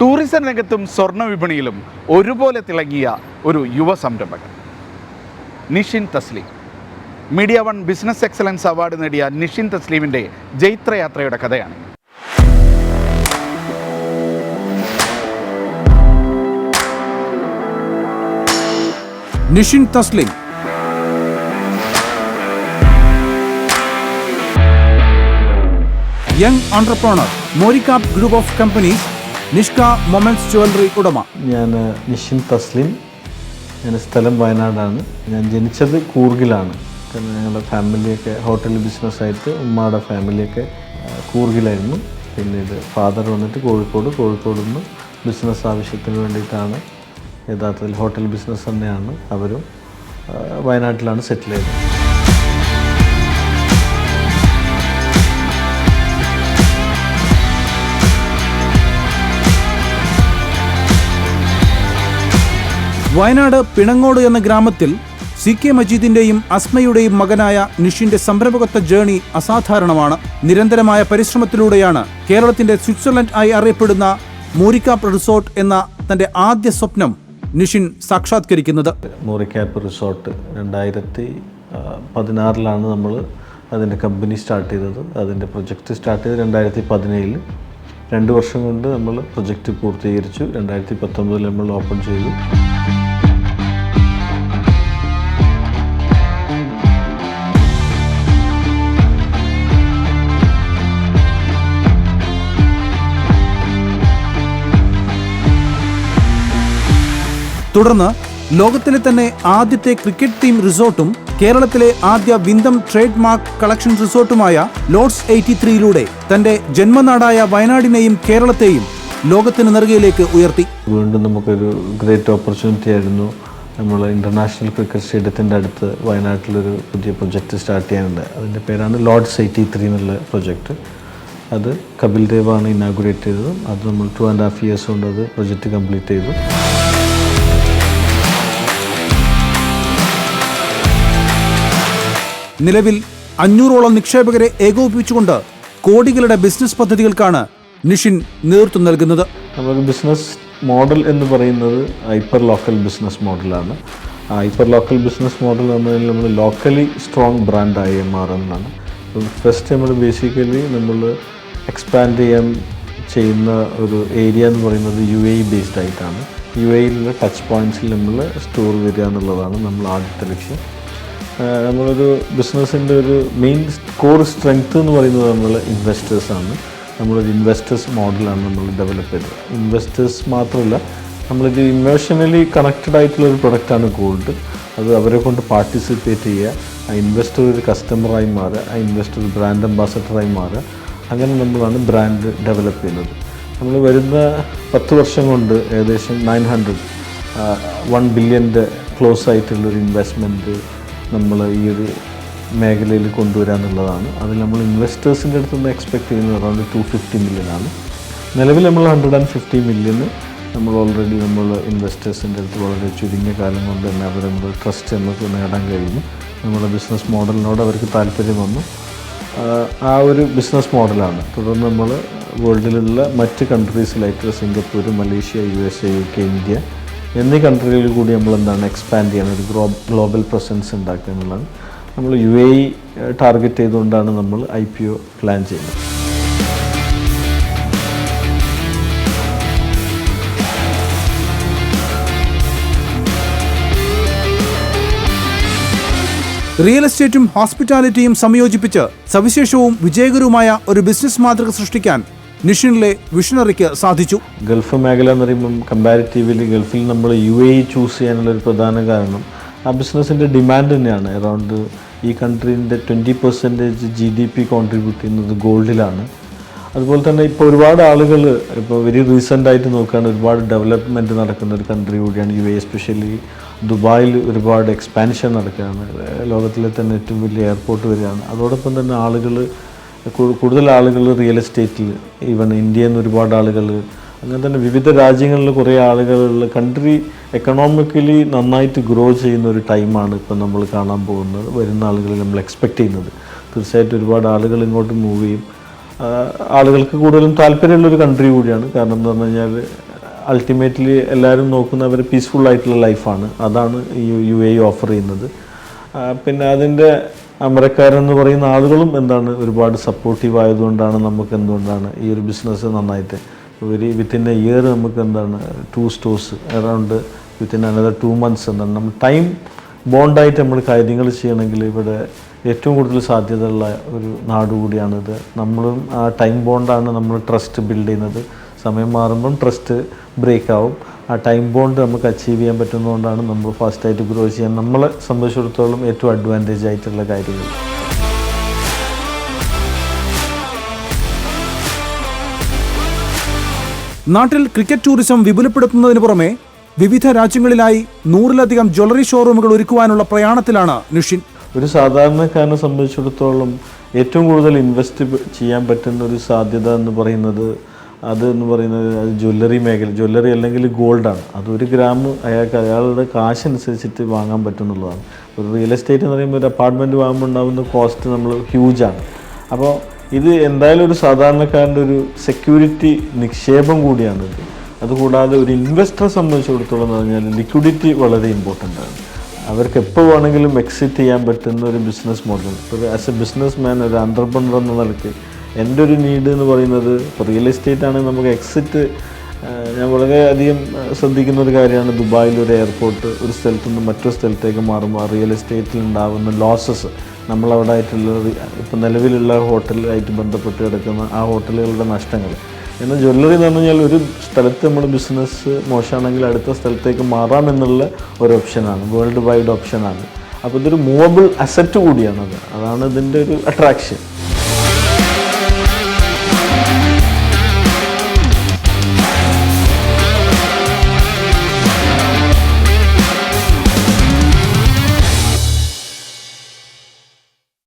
Tourism രംഗത്തും സ്വർണ വിപണിയിലും ഒരുപോലെ തിളങ്ങിയ ഒരു യുവ സംരംഭകൻ. Nishin Thasleem. Media one business excellence award നേടിയ നിഷിൻ തസ്ലീമിന്റെ ജൈത്രയാത്രയുടെ കഥയാണ് Nishin Thaslim. Young entrepreneur Morickap group of companies Nishka moments jewellery ഉടമ. ഞാൻ നിഷിൻ തസ്ലിം. ഞാൻ സ്ഥലം വയനാടാണ്. ഞാൻ ജനിച്ചത് കൂർഗിലാണ്. കാരണം ഞങ്ങളുടെ ഫാമിലിയൊക്കെ ഹോട്ടൽ ബിസിനസ്സായിട്ട് ഉമ്മയുടെ ഫാമിലിയൊക്കെ കൂർഗിലായിരുന്നു. പിന്നീട് ഫാദർ വന്നിട്ട് കോഴിക്കോട് കോഴിക്കോട് നിന്ന് ബിസിനസ് ആവശ്യത്തിന് വേണ്ടിയിട്ടാണ് യഥാർത്ഥത്തിൽ ഹോട്ടൽ ബിസിനസ് തന്നെയാണ് അവരും വയനാട്ടിലാണ് സെറ്റിൽ ചെയ്തത്. വയനാട് പിണങ്ങോട് എന്ന ഗ്രാമത്തിൽ സി കെ മജീദിന്റെയും അസ്മയുടെയും മകനായ നിഷിന്റെ സംരംഭകത്വ ജേണി അസാധാരണമാണ്. നിരന്തരമായ പരിശ്രമത്തിലൂടെയാണ് കേരളത്തിന്റെ സ്വിറ്റ്സർലൻഡ് ആയി അറിയപ്പെടുന്ന മൂരിക്കാപ്പ് റിസോർട്ട് എന്ന തന്റെ ആദ്യ സ്വപ്നം നിഷിൻ സാക്ഷാത്കരിക്കുന്നത്. മൂറിക്കാപ്പ് റിസോർട്ട് രണ്ടായിരത്തി പതിനാറിലാണ് നമ്മൾ അതിന്റെ കമ്പനി സ്റ്റാർട്ട് ചെയ്തത്. അതിന്റെ പ്രൊജക്റ്റ് സ്റ്റാർട്ട് ചെയ്തത് രണ്ടായിരത്തി പതിനേഴിൽ രണ്ട് വർഷം കൊണ്ട് നമ്മൾ പ്രൊജക്റ്റ് പൂർത്തീകരിച്ചു. രണ്ടായിരത്തി പത്തൊമ്പതിൽ നമ്മൾ ഓപ്പൺ ചെയ്തു. തുടർന്ന് ലോകത്തിലെ തന്നെ ആദ്യത്തെ ക്രിക്കറ്റ് ടീം റിസോർട്ടും കേരളത്തിലെ ആദ്യ വിന്തം ട്രേഡ് മാർക്ക് കളക്ഷൻ റിസോർട്ടുമായ ലോർഡ്സ് എയ്റ്റി ത്രീയിലൂടെ തന്റെ ജന്മനാടായ വയനാടിനെയും കേരളത്തെയും ലോകത്തിന് നെറുകയിലേക്ക് ഉയർത്തി. വീണ്ടും നമുക്കൊരു ഗ്രേറ്റ് ഓപ്പർച്യൂണിറ്റി ആയിരുന്നു. നമ്മൾ ഇന്റർനാഷണൽ ക്രിക്കറ്റ് സ്റ്റേഡിയത്തിന്റെ അടുത്ത് വയനാട്ടിലൊരു പുതിയ പ്രൊജക്റ്റ് സ്റ്റാർട്ട് ചെയ്യാനുണ്ട്. അതിന്റെ പേരാണ് ലോർഡ്സ് എയ്റ്റി ത്രീ എന്നുള്ള പ്രൊജക്റ്റ് അത് കപിൽ ദേവാണ് ഇനാഗുറേറ്റ് ചെയ്തത്. അത് നമ്മൾ ടു ആൻഡ് ഹാഫ് ഇയേഴ്സ് കൊണ്ട് അത് പ്രൊജക്റ്റ് കംപ്ലീറ്റ് ചെയ്തു. നിലവിൽ അഞ്ഞൂറോളം നിക്ഷേപകരെ ഏകോപിപ്പിച്ചുകൊണ്ട് കോടികളുടെ ബിസിനസ് പദ്ധതികൾക്കാണ് നിഷിൻ നേതൃത്വം നൽകുന്നത്. നമുക്ക് ബിസിനസ് മോഡൽ എന്ന് പറയുന്നത് ഹൈപ്പർ ലോക്കൽ ബിസിനസ് മോഡലാണ്. ഹൈപ്പർ ലോക്കൽ ബിസിനസ് മോഡൽ എന്നതിൽ നമ്മൾ ലോക്കലി സ്ട്രോങ് ബ്രാൻഡായി മാറുന്നതാണ്. ഫസ്റ്റ് നമ്മൾ ബേസിക്കലി നമ്മൾ എക്സ്പാൻഡ് ചെയ്യാൻ ചെയ്യുന്ന ഒരു ഏരിയ എന്ന് പറയുന്നത് യു എ ബേസ്ഡ് ആയിട്ടാണ്. യു എയിലുള്ള ടച്ച് പോയിന്റ്സിൽ നമ്മൾ സ്റ്റോർ വരിക എന്നുള്ളതാണ് നമ്മൾ ആദ്യത്തെ ലക്ഷ്യം. നമ്മളൊരു ബിസിനസ്സിന്റെ ഒരു മെയിൻ കോർ സ്ട്രെങ്ത് എന്ന് പറയുന്നത് നമ്മൾ ഇൻവെസ്റ്റേഴ്സാണ് നമ്മളൊരു ഇൻവെസ്റ്റേഴ്സ് മോഡലാണ് നമ്മൾ ഡെവലപ്പ് ചെയ്തത്. ഇൻവെസ്റ്റേഴ്സ് മാത്രമല്ല നമ്മളൊരു ഇമോഷണലി കണക്റ്റഡ് ആയിട്ടുള്ള ഒരു പ്രൊഡക്റ്റാണ് ഗോൾഡ് അത് അവരെ കൊണ്ട് പാർട്ടിസിപ്പേറ്റ് ചെയ്യുക. ആ ഇൻവെസ്റ്റർ ഒരു കസ്റ്റമറായി മാറുക. ആ ഇൻവെസ്റ്റർ ഒരു ബ്രാൻഡ് അംബാസഡറായി മാറുക. അങ്ങനെ നമ്മളാണ് ബ്രാൻഡ് ഡെവലപ്പ് ചെയ്യുന്നത്. നമ്മൾ വരുന്ന പത്ത് വർഷം കൊണ്ട് ഏകദേശം നയൻ ഹൺഡ്രഡ് വൺ ബില്യന്റെ ക്ലോസ് ആയിട്ടുള്ളൊരു ഇൻവെസ്റ്റ്മെന്റ് നമ്മൾ ഈ ഒരു മേഖലയിൽ കൊണ്ടുവരിക എന്നുള്ളതാണ് അതിൽ നമ്മൾ ഇൻവെസ്റ്റേഴ്സിന്റെ അടുത്ത് നിന്ന് എക്സ്പെക്ട് ചെയ്യുന്നത് അറൗണ്ട് ടു ഫിഫ്റ്റി മില്യനാണ് നിലവിൽ നമ്മൾ ഹൺഡ്രഡ് ആൻഡ് ഫിഫ്റ്റി മില്യന് നമ്മൾ ഓൾറെഡി നമ്മൾ ഇൻവെസ്റ്റേഴ്സിന്റെ അടുത്ത് വളരെ ചുരുങ്ങിയ കാലം കൊണ്ട് തന്നെ അവർ നമ്മൾ ട്രസ്റ്റ് നമുക്ക് നേടാൻ കഴിഞ്ഞു. നമ്മുടെ ബിസിനസ് മോഡലിനോട് അവർക്ക് താല്പര്യം വന്നു. ആ ഒരു ബിസിനസ് മോഡലാണ് തുടർന്ന് നമ്മൾ വേൾഡിലുള്ള മറ്റ് കൺട്രീസിലായിട്ട് Singapore Malaysia U S A U K India എന്നീ കൺട്രികളിൽ കൂടി നമ്മൾ എന്താണ് എക്സ്പാൻഡ് ചെയ്യണം ഒരു ഗ്ലോബൽ പ്രസൻസ് ഉണ്ടാക്കുക എന്നുള്ളതാണ്. നമ്മൾ യു എ ടാർഗറ്റ് ചെയ്തുകൊണ്ടാണ് നമ്മൾ ഐ പി ഒ പ്ലാൻ ചെയ്യുന്നത്. റിയൽ എസ്റ്റേറ്റും ഹോസ്പിറ്റാലിറ്റിയും സംയോജിപ്പിച്ച് സവിശേഷവും വിജയകരവുമായ ഒരു ബിസിനസ് മാതൃക സൃഷ്ടിക്കാൻ നിഷിനിലെ വിഷണറിക്ക് സാധിച്ചു. ഗൾഫ് മേഖല എന്ന് പറയുമ്പം കമ്പാരിറ്റീവ്ലി ഗൾഫിൽ നമ്മൾ യു എ ചൂസ് ചെയ്യാനുള്ള ഒരു പ്രധാന കാരണം ആ ബിസിനസ്സിന്റെ ഡിമാൻഡ് തന്നെയാണ്. അറൗണ്ട് ഈ കൺട്രീന്റെ twenty percentage G D P contribute ചെയ്യുന്നത് ഗോൾഡിലാണ് അതുപോലെ തന്നെ ഇപ്പോൾ ഒരുപാട് ആളുകൾ ഇപ്പോൾ വെരി റീസെന്റ് ആയിട്ട് നോക്കുകയാണ് ഒരുപാട് ഡെവലപ്മെന്റ് നടക്കുന്ന ഒരു കൺട്രി കൂടിയാണ് യു എ എസ്പെഷ്യലി ദുബായിൽ ഒരുപാട് എക്സ്പാൻഷൻ നടക്കുകയാണ്. ലോകത്തിലെ തന്നെ ഏറ്റവും വലിയ എയർപോർട്ട് വരികയാണ് അതോടൊപ്പം തന്നെ ആളുകൾ കൂടുതൽ ആളുകൾ റിയൽ എസ്റ്റേറ്റിൽ ഈവൻ ഇന്ത്യയിൽ നിന്ന് ഒരുപാട് ആളുകൾ അങ്ങനെ തന്നെ വിവിധ രാജ്യങ്ങളിൽ കുറേ ആളുകളുള്ള കൺട്രി എക്കണോമിക്കലി നന്നായിട്ട് ഗ്രോ ചെയ്യുന്ന ഒരു ടൈമാണ് ഇപ്പം നമ്മൾ കാണാൻ പോകുന്നത് വരുന്ന ആളുകളിൽ നമ്മൾ എക്സ്പെക്റ്റ് ചെയ്യുന്നത്. തീർച്ചയായിട്ടും ഒരുപാട് ആളുകൾ ഇങ്ങോട്ട് മൂവ് ചെയ്യും. ആളുകൾക്ക് കൂടുതലും താല്പര്യമുള്ള ഒരു കൺട്രി കൂടിയാണ്. കാരണം എന്ന് പറഞ്ഞു കഴിഞ്ഞാൽ അൾട്ടിമേറ്റ്ലി എല്ലാവരും നോക്കുന്ന അവർ പീസ്ഫുൾ ആയിട്ടുള്ള ലൈഫാണ് അതാണ് ഈ യു എ ഓഫർ ചെയ്യുന്നത്. പിന്നെ അതിന്റെ അമരക്കാരെന്ന് പറയുന്ന ആളുകളും എന്താണ് ഒരുപാട് സപ്പോർട്ടീവ് ആയതുകൊണ്ടാണ് നമുക്ക് എന്തുകൊണ്ടാണ് ഈ ഒരു ബിസിനസ് നന്നായിട്ട്. ഒരു വിത്തിൻ എ ഇയർ നമുക്ക് എന്താണ് two stores around within another two months എന്താണ്. നമ്മൾ ടൈം ബോണ്ടായിട്ട് നമ്മൾ കാര്യങ്ങൾ ചെയ്യണമെങ്കിൽ ഇവിടെ ഏറ്റവും കൂടുതൽ സാധ്യതയുള്ള ഒരു നാട് കൂടിയാണിത്. നമ്മളും ആ ടൈം ബോണ്ടാണ് നമ്മൾ ട്രസ്റ്റ് ബിൽഡ് ചെയ്യുന്നത്. സമയം മാറുമ്പം ട്രസ്റ്റ് ബ്രേക്ക് ആവും. ആ ടൈം ബോണ്ട് നമുക്ക് അച്ചീവ് ചെയ്യാൻ പറ്റുന്നതുകൊണ്ടാണ് നമ്മൾ ഫാസ്റ്റായിട്ട് ഗ്രോ ചെയ്യാൻ നമ്മളെ സംബന്ധിച്ചിടത്തോളം ഏറ്റവും അഡ്വാന്റേജ് ആയിട്ടുള്ള കാര്യങ്ങൾ. നാട്ടിൽ ക്രിക്കറ്റ് ടൂറിസം വിപുലപ്പെടുത്തുന്നതിന് പുറമെ വിവിധ രാജ്യങ്ങളിലായി നൂറിലധികം ജ്വല്ലറി ഷോറൂമുകൾ ഒരുക്കുവാനുള്ള പ്രയാണത്തിലാണ് നിഷിൻ. ഒരു സാധാരണക്കാരനെ സംബന്ധിച്ചിടത്തോളം ഏറ്റവും കൂടുതൽ ഇൻവെസ്റ്റ് ചെയ്യാൻ പറ്റുന്ന ഒരു സാധ്യത എന്ന് പറയുന്നത് അത് എന്ന് പറയുന്നത് അത് ജ്വല്ലറി മേഖല ജ്വല്ലറി അല്ലെങ്കിൽ ഗോൾഡാണ്. അത് ഒരു ഗ്രാം അയാൾക്ക് അയാളുടെ കാശ് അനുസരിച്ചിട്ട് വാങ്ങാൻ പറ്റുന്നുള്ളതാണ്. ഒരു റിയൽ എസ്റ്റേറ്റ് എന്ന് പറയുമ്പോൾ ഒരു അപ്പാർട്ട്മെന്റ് വാങ്ങുമ്പോൾ ഉണ്ടാകുന്ന കോസ്റ്റ് നമ്മൾ ഹ്യൂജാണ്. അപ്പോൾ ഇത് എന്തായാലും ഒരു സാധാരണക്കാരന്റെ ഒരു സെക്യൂരിറ്റി നിക്ഷേപം കൂടിയാണിത് അതുകൂടാതെ ഒരു ഇൻവെസ്റ്ററെ സംബന്ധിച്ചിടത്തോളം എന്ന് പറഞ്ഞാൽ ലിക്വിഡിറ്റി വളരെ ഇമ്പോർട്ടന്റ് ആണ്. അവർക്ക് എപ്പോൾ വേണമെങ്കിലും എക്സിറ്റ് ചെയ്യാൻ പറ്റുന്ന ഒരു ബിസിനസ് മോഡൽ ഒരു ആസ് എ ബിസിനസ് മാൻ ഒരു അണ്ടർപ്രണർ എന്ന നിലയ്ക്ക് എന്റെ ഒരു നീഡ് എന്ന് പറയുന്നത് ഇപ്പോൾ റിയൽ എസ്റ്റേറ്റ് ആണ് നമുക്ക് എക്സിറ്റ് ഞാൻ വളരെ അധികം ശ്രദ്ധിക്കുന്ന ഒരു കാര്യമാണ് ദുബായിൽ ഒരു എയർപോർട്ട് ഒരു സ്ഥലത്തു നിന്ന് മറ്റൊരു സ്ഥലത്തേക്ക് മാറുമ്പോൾ റിയൽ എസ്റ്റേറ്റിൽ ഉണ്ടാകുന്ന ലോസസ് നമ്മളവിടെ ആയിട്ടുള്ള ഇപ്പോൾ നിലവിലുള്ള ഹോട്ടലായിട്ട് ബന്ധപ്പെട്ട് കിടക്കുന്ന ആ ഹോട്ടലുകളുടെ നഷ്ടങ്ങൾ. എന്നാൽ ജ്വല്ലറി എന്ന് പറഞ്ഞാൽ ഒരു സ്ഥലത്ത് നമ്മൾ ബിസിനസ് മോശമാണെങ്കിൽ അടുത്ത സ്ഥലത്തേക്ക് മാറാം എന്നുള്ള ഒരു ഓപ്ഷനാണ് വേൾഡ് വൈഡ് ഓപ്ഷനാണ് അപ്പോൾ ഇതൊരു മൂവബിൾ അസറ്റ് കൂടിയാണത് അതാണ് ഇതിന്റെ ഒരു അട്രാക്ഷൻ